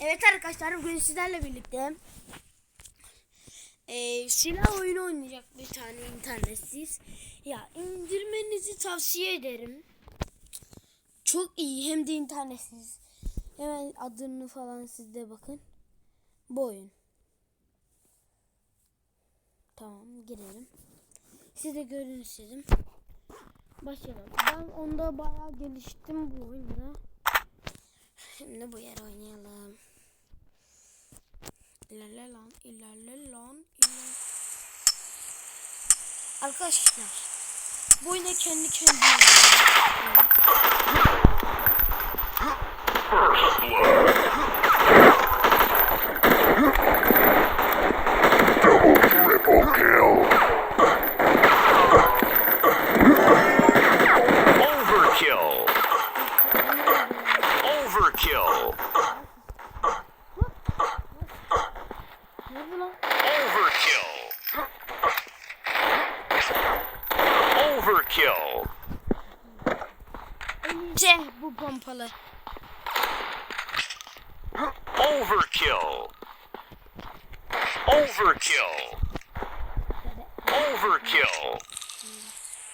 Evet arkadaşlar bugün sizlerle birlikte eee silah oyunu oynayacak bir tane internetsiz. Ya indirmenizi tavsiye ederim. Çok iyi hem de internetsiz. Hemen adını falan sizde bakın. Bu oyun. Tamam girelim. Siz de görün istedim. Başlayalım. Ben onda bayağı geliştim bu oyunda. Şimdi bu yer oynayalım. İlerle lan, ilerle lan, ilerle. Arkadaşlar, bu oyunda kendi kendine oynuyorum. Triple kill. Overkill. Overkill. Nerede lan? Overkill. Overkill. Önce bu pompalı. Overkill. Overkill. Overkill.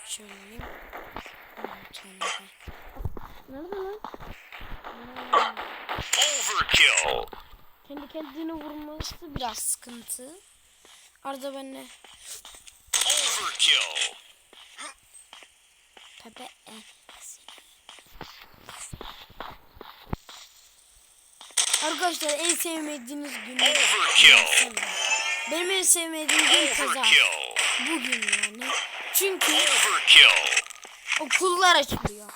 Şöyle. Nerede lan? Overkill. Kendi kendine vurması biraz sıkıntı. Arada benle Overkill. Pepe. Arkadaşlar en sevmediğiniz gün Overkill. Benim en sevmediğim gün kaza. Bugün yani. Çünkü Overkill. okullar açılıyor.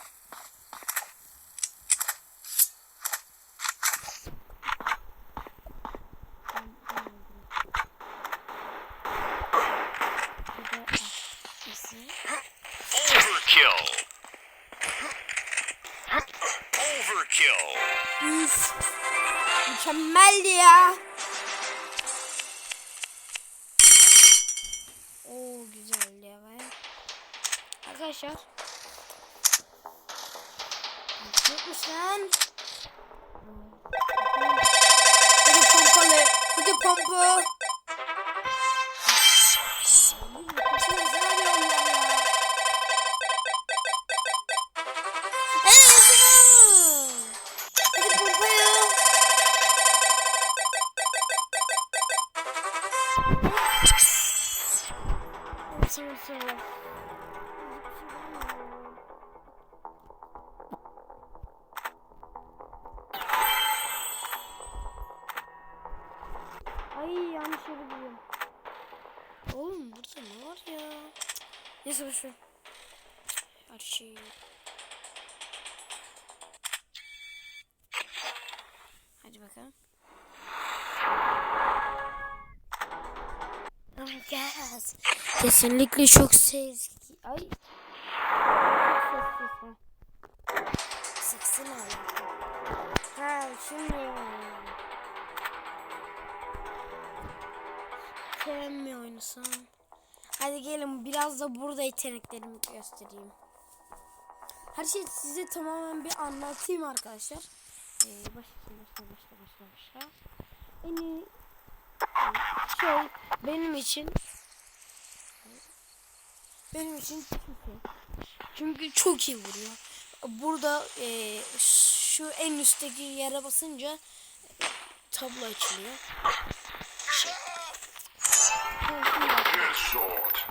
Overkill. Overkill. Üf. Mükemmel ya. Arkadaşlar. Yokmuş lan. Hadi pompalı. Hadi pompa. Yes. Kesinlikle çok sezgi. Ay. Çok sessiz ha. Şimdi Sevmiyor oynasam. Hadi gelin biraz da burada yeteneklerimi göstereyim. Her şeyi size tamamen bir anlatayım arkadaşlar. Ee, başla başla başla başla başla. En iyi şey benim için benim için çünkü çok iyi vuruyor. Burada e, şu en üstteki yere basınca e, tablo açılıyor. Şey. Şimdi.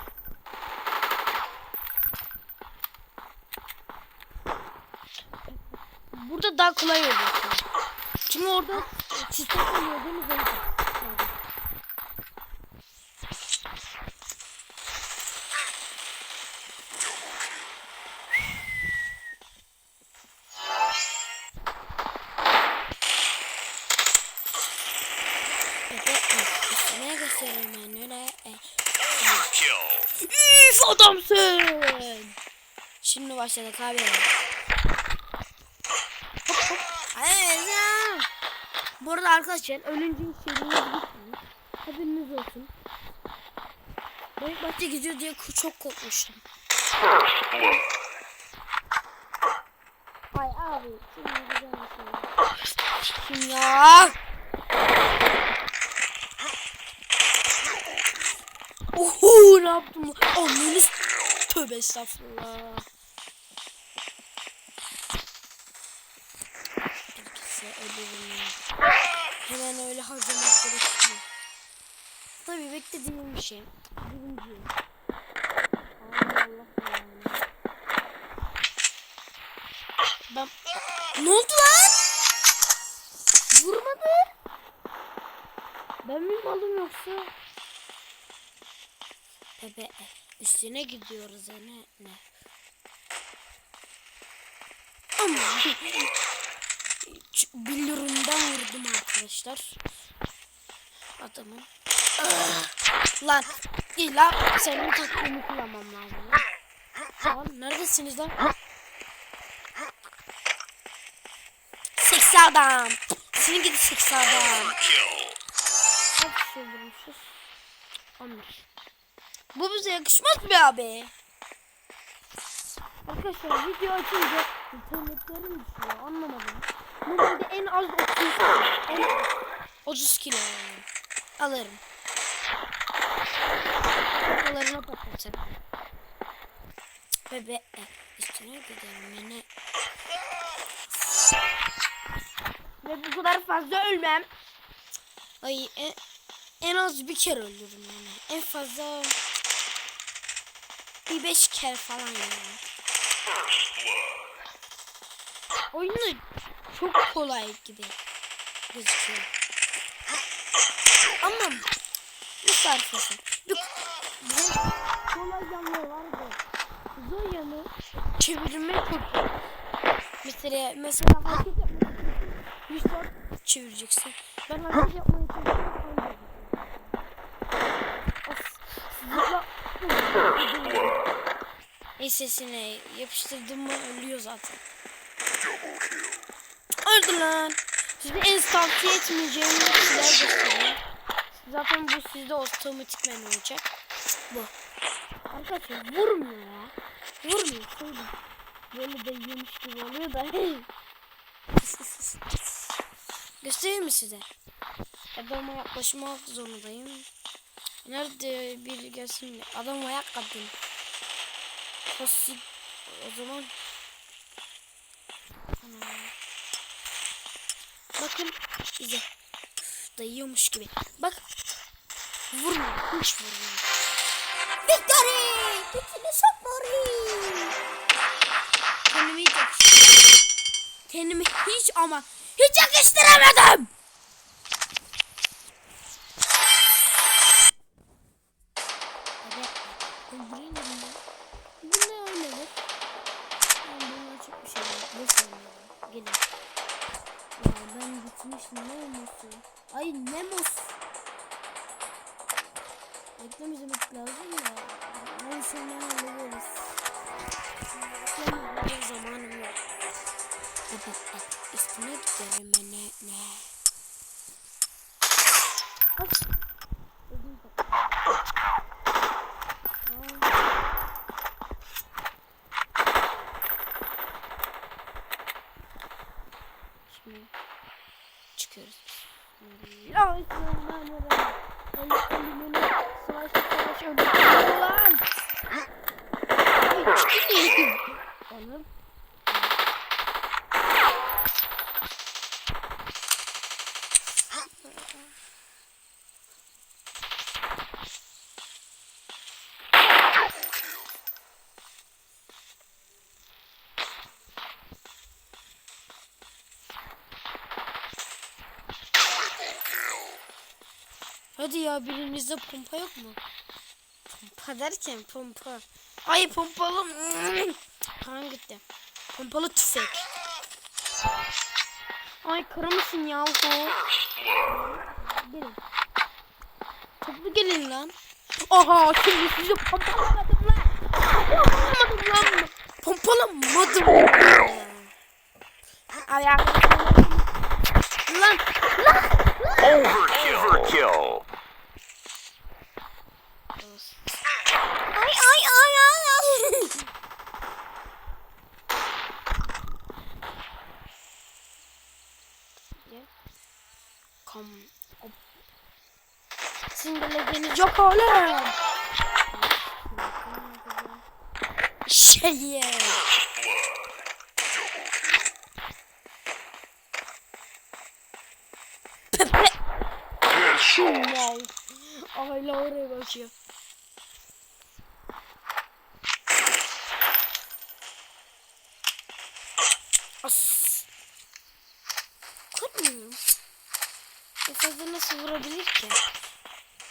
Burada daha kolay oluyor. Çünkü orada çiçek oluyor değil mi? Üf adamsın. Şimdi başladık abi. Ya. Bu arada arkadaşlar ölünce içeriğiniz gitmeyin. Haberiniz olsun. İlk başta gidiyor diye çok korkmuştum. Ay abi. Şimdi güzel bir şey. Şimdi ya. Oho ne yaptım? S- Tövbe estağfurullah. Bilgisi ölürüm. Hemen öyle harcamak gerekiyor. Tabii beklediğim bir şey. Birinci. Allah Allah yani. Ben... Ne oldu lan? Vurmadı. Ben mi malım yoksa? Bebe üstüne gidiyoruz ya ne. Ama billurundan vurdum arkadaşlar. Adamın. Ah! lan iyi lan senin taktiğini kullanmam lazım. Lan, neredesiniz lan? Seksi adam. Senin gidi seksi adam. Şey vurmuşuz? 11. Bu bize yakışmaz be abi. Arkadaşlar video açınca internetlerim düşüyor anlamadım. Normalde en az 30 en az 30 kilo yani. Alırım. Kafalarına patlatırım. Bebe e, üstüne giderim yani. Ve bu kadar fazla ölmem. Ay en, en az bir kere öldürürüm yani. En fazla bir beş kere falan yani. Oyunu çok kolay gibi gözüküyor. Ama nasıl arkadaşlar? Bir, bir kolay yanları var da zor yanı çevirme çok. Mesela mesela hareket yapmak yüz saat çevireceksin. Ben hareket yapmayı çalışıyorum. Ensesine yapıştırdım mı ölüyor zaten. Öldü lan. Size en tavsiye etmeyeceğim şeyler göstereyim. Zaten bu sizde otomatikmen olacak. Bu. Arkadaşlar vurmuyor ya. Vurmuyor. Söyle. Böyle de yemiş gibi oluyor da. Göstereyim mi size? Adama yaklaşmak zorundayım. Nerede biri gelsin? Adam ayak kadın. Fasik. O zaman. Bakın bize dayıyormuş gibi. Bak. Vurmuyor. Hiç vurmuyor. Victory! Victory Sabori! Kendimi hiç yakıştıramadım. Kendimi hiç ama hiç yakıştıramadım. Hadi ya birinizde pompa yok mu? Pompa derken pompa. Ay pompalı. Kan gitti. Pompalı tüfek. Ay karı mısın yahu? Gelin. Toplu gelin lan. Aha şimdi sizi pompalamadım lan. Pompalamadım lan. Pompalamadım. Ay arkadaşlar. Lan lan. Overkill. Beni yok oğlum. Şey. Pepe. Wow. Aile oraya bakıyor. As. Kurmuyor. Mesajı nasıl vurabilir ki?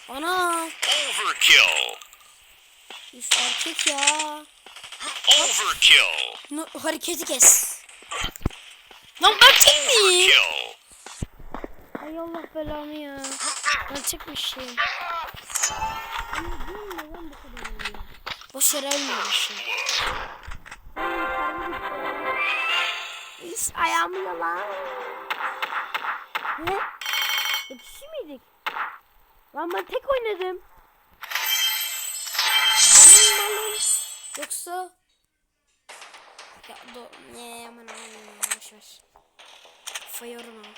Ana. Overkill. Üf erkek ya. Overkill. No, hareketi kes. Lan miyim? Overkill. Ay Allah belamı ya. Ben çekmişim. Boş yere ölmemişim. Biz ayağımı yalan. Ne? Lan ben tek oynadım. Yoksa... Ya do... Ne aman aman boş ver. Fayıyorum ama.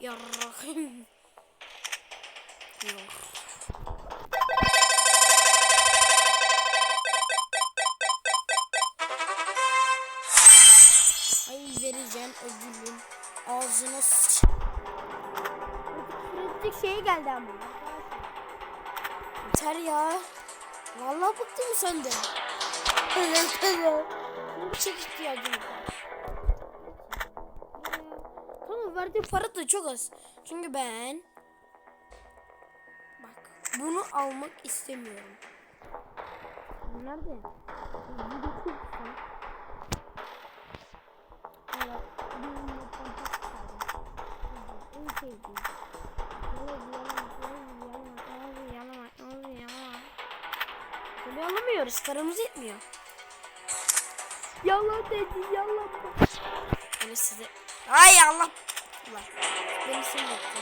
Yarrağım. Yok. Ay vereceğim ödülüm. Ağzına sıç. Kritik şey geldi ama. Yeter ya. Vallahi bıktım senden. Evet evet. Çek ihtiyacım var. Tamam verdiğim para da çok az. Çünkü ben bak bunu almak istemiyorum. Nerede? Çok. Evet. En sevdiğim. Tabii alamıyoruz, paramız yetmiyor. Yala dedi, yalama. Öyle size... Ay Allah! Allah. Beni sinirletti.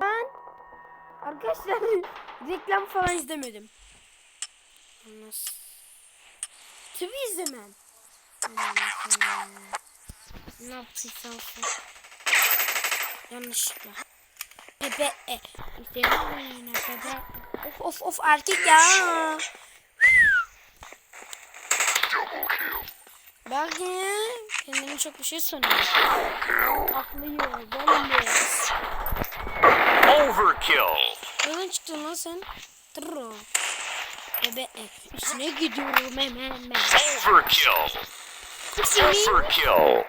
Ben arkadaşlar reklam falan izlemedim. Nasıl? Tabii izlemem. Ne yaptıysam. Yanlışlıkla. Pepe e. Yine Pepe. Of of of erkek ya. Bak ya. Kendini çok bir şey sanıyor. Aklıyor. Bomboş. Overkill. Nereden çıktın lan sen? Tırro. Bebe e. Üstüne gidiyorum hemen hemen. Overkill. Overkill.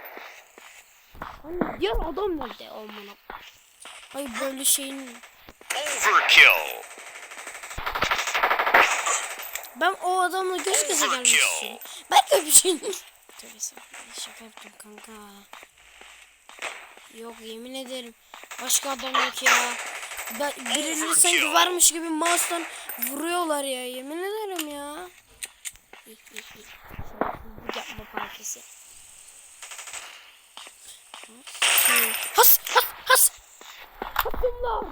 Ay, diğer adam nerede olmalı? Ay böyle şeyin. Overkill. Ben o adamla göz göze istiyorum. Belki bir şey. Estağfurullah, şaka yaptım kanka. Yok yemin ederim. Başka adam yok ya. Ben, birini sanki varmış gibi mouse'dan vuruyorlar ya. Yemin ederim ya. Şerefsizlik yapma partisi. Has has has. Hasımlar.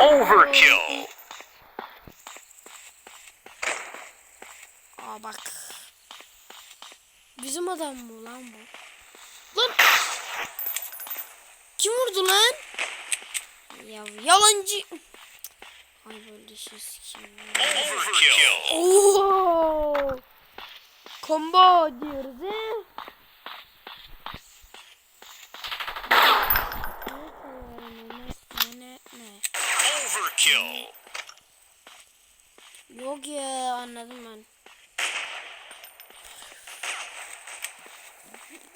Overkill. Aa bak. Bizim adam mı lan bu? Lan. Kim vurdu lan? Ya yalancı. Ay böyle şey sikeyim. Overkill. Oo. Combo diyoruz he. Ne ne ne? Overkill. Yok ya anladım ben.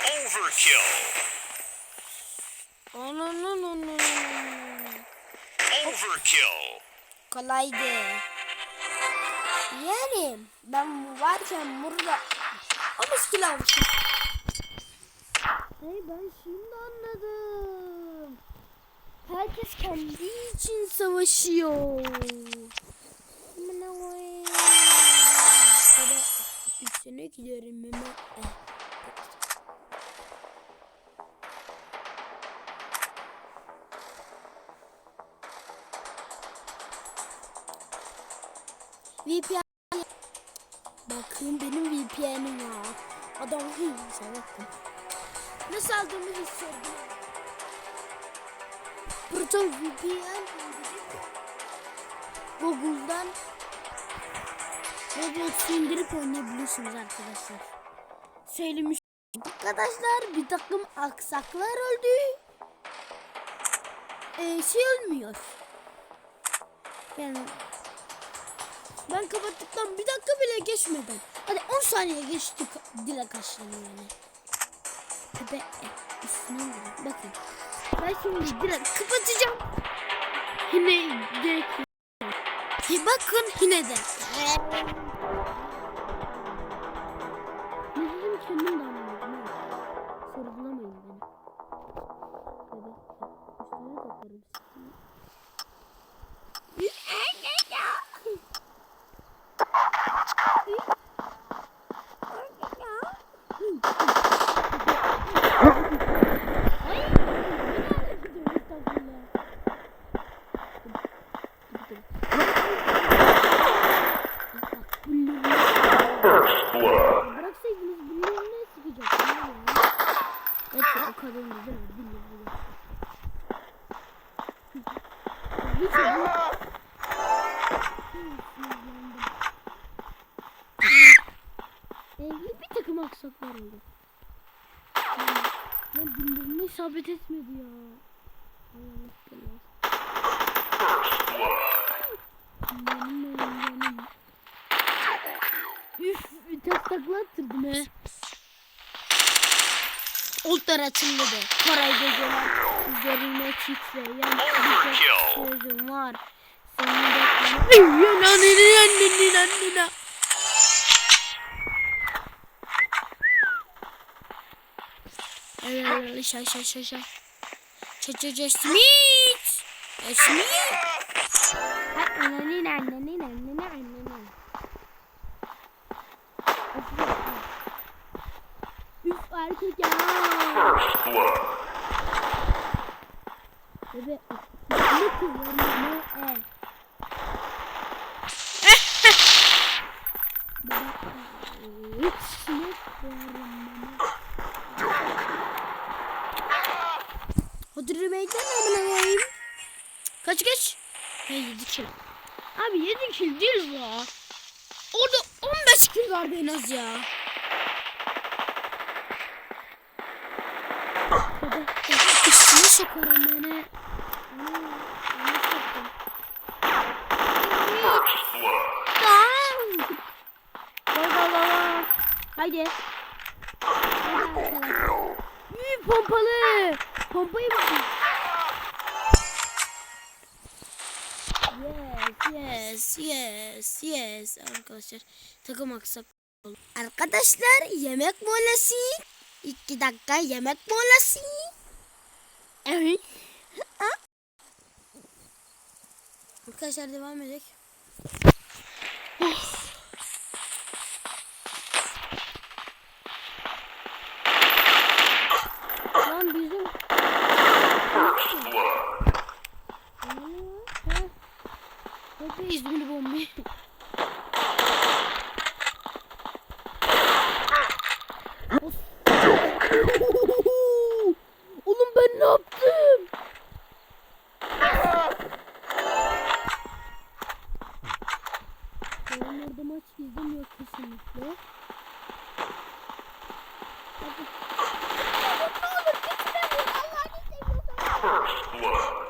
Overkill. Ana no no no no. Overkill. Kolaydı. Yani ben varken burada ama skill almışım. Hey ben şimdi anladım. Herkes kendi için savaşıyor. Hadi üstüne giderim. Eh. VPN Bakın benim VPN'im var. Adam hıysa bakın. Nasıl aldığımı hissediyorum. Proton VPN Google'dan Roblox indirip oynayabiliyorsunuz arkadaşlar. Söylemiş. Arkadaşlar bir takım aksaklar öldü. Ee, şey olmuyor. Yani ben kapattıktan bir dakika bile geçmeden. Hadi 10 saniye geçti dile kaşlarım yani. Tepe e, indirin. Bakın. Ben şimdi direkt kapatacağım. Yine. Hey, bakın yine de. Oldu. Ya bunların isabet etmedi ya. Allah yanım. Üf bir tek takla attırdım he. Oltar açıldı de. Karay geceler üzerine titreyen Overkill. bir var. Senin beklemen. Yananını anneni anneni. Evet, şay şay şay şay. Şay şay şay Smith. E, Smith. Hay anneni anneni anneni anneni. Üf erkek ya. Bebe. Ne kızlarım ne e. Bebe. Hiç ne kızlarım Hadi rümeyden amına koyayım. Kaç kaç? He 7 kill. Abi 7 kill değil ya. Orada 15 kill vardı en az ya. Üstüne sokarım beni. Haydi. Pompalı. Pompayı bakın. Yes, yes. Arkadaşlar takım aksak. Arkadaşlar yemek molası. İki dakika yemek molası. Arkadaşlar devam edelim. Lan bizim Hadi İzmir bombi. Oğlum ben ne yaptım? Benim orada maç izlemiyor kesinlikle. Hadi. Ne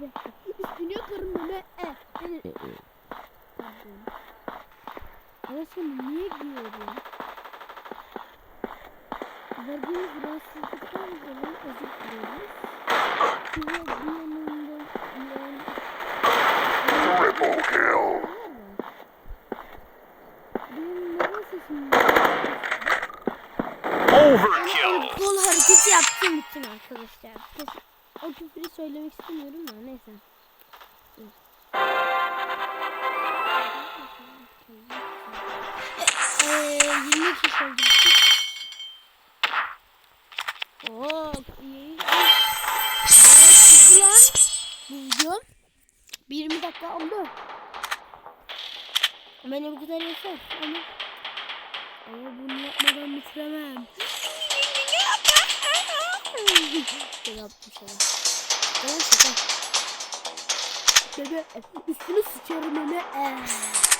Bebe. Üstüne karım bebe. E. Yani. Pardon. Ama sen niye giyiyorsun? Verdiğiniz rahatsızlıktan dolayı özür dileriz. Size bir yanında yani... Triple kill. Benim neden sesim Overkill. Kol hareketi Kesin arkadaşlar. Kesin. O küfürü söylemek istemiyorum da neyse. Eee 20 kişi oldu. Oo, iyi. Lan. Bu video. 20 dakika oldu. Beni bu kadar yeter ama ama bunu yapmadan bitiremem. Şaka yaptım şaka. Şaka şaka. Bebe üstünü sıçarım Meme. Eee.